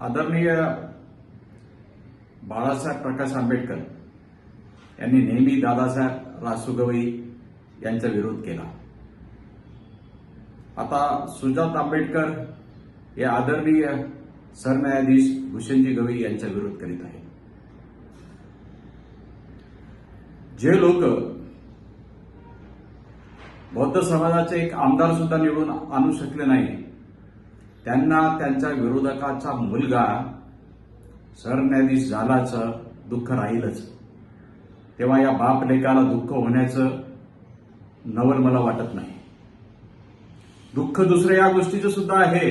आदरणीय बाळासाहेब प्रकाश आंबेडकर यांनी नेहमी दादासाहेब रासुगवई यांचा विरोध केला. आता सुजात आंबेडकर हे आदरणीय सरन्यायाधीश भूषणजी गवई यांचा विरोध करीत आहे जे लोक बौद्ध समाजाचे एक आमदार सुद्धा निवडून आणू शकले नाही त्यांना त्यांच्या विरोधकाचा मुलगा सरन्यायाधीश झाल्याचं दुःख राहीलच. तेव्हा या बाप लेकाला दुःख होण्याचं नवल मला वाटत नाही. दुःख दुसरं या गोष्टीचं सुद्धा आहे.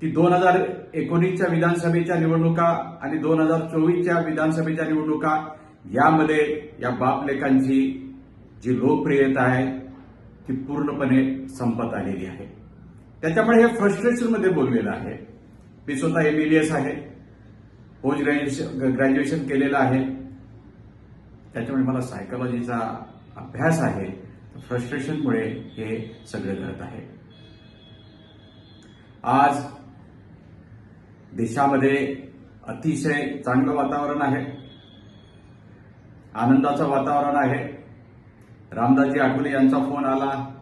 की दोन हजार एकोणीसच्या विधानसभेच्या निवडणुका आणि दोन हजार चोवीसच्या विधानसभेच्या निवडणुका यामध्ये या बाप लेकांची जी लोकप्रियता आहे ती पूर्णपणे संपत आलेली आहे. त्याच्यामुळे हे फ्रस्ट्रेशनमध्ये बोललेलं आहे. मी स्वतः एमबीबीएस आहे. पोस्ट ग्रॅज्युएशन ग्रॅज्युएशन केलेलं आहे. त्याच्यामुळे मला सायकोलॉजीचा अभ्यास आहे. फ्रस्ट्रेशनमुळे हे सगळे घडत आहे. आज देशामध्ये अतिशय चांगलं वातावरण आहे. आनंदाचं वातावरण आहे. रामदासजी आठवले यांचा फोन आला.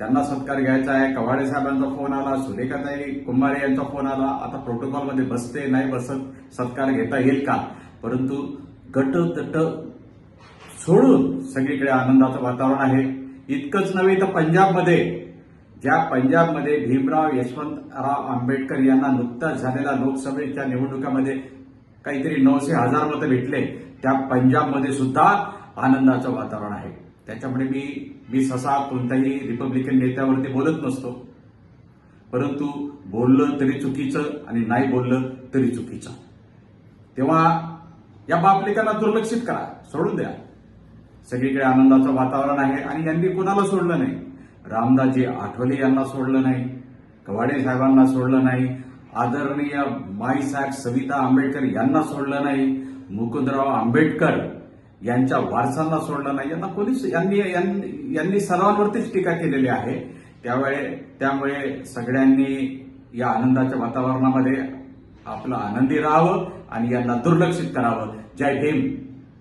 त्यांना सत्कार घ्यायचा आहे. कव्हाडे साहेबांचा फोन आला सुरेखाताई कुंभारे यांचा फोन आला. आता प्रोटोकॉलमध्ये बसते नाही बसत सत्कार घेता येईल का? परंतु गट तट सोडून सगळीकडे आनंदाचं वातावरण आहे. इतकंच नव्हे तर पंजाबमध्ये ज्या पंजाबमध्ये भीमराव यशवंतराव आंबेडकर यांना नुकताच झालेल्या लोकसभेच्या निवडणुकामध्ये काहीतरी नऊशे हजार मतं भेटले. त्या पंजाबमध्ये सुद्धा आनंदाचं वातावरण आहे. त्याच्यामुळे मी मी ससा कोणत्याही रिपब्लिकन नेत्यावरती बोलत नसतो. परंतु बोललं तरी चुकीचं आणि नाही बोललं तरी चुकीचं. तेव्हा या बापलेकांना दुर्लक्षित करा सोडून द्या. सगळीकडे आनंदाचं वातावरण आहे आणि यांनी कुणाला सोडलं नाही? रामदासजी आठवले यांना सोडलं नाही कवाडे साहेबांना सोडलं नाही आदरणीय माईसाहेब सविता आंबेडकर यांना सोडलं नाही मुकुंदराव आंबेडकर यांच्या वारसांना सोडलं नाही. यांना पोलीस यांनी यांनी यांनी सर्वांवरतीच टीका केलेली आहे. त्यावेळे त्यामुळे सगळ्यांनी या आनंदाच्या वातावरणामध्ये आपलं आनंदी राहावं आणि यांना दुर्लक्षित करावं. जय भीम.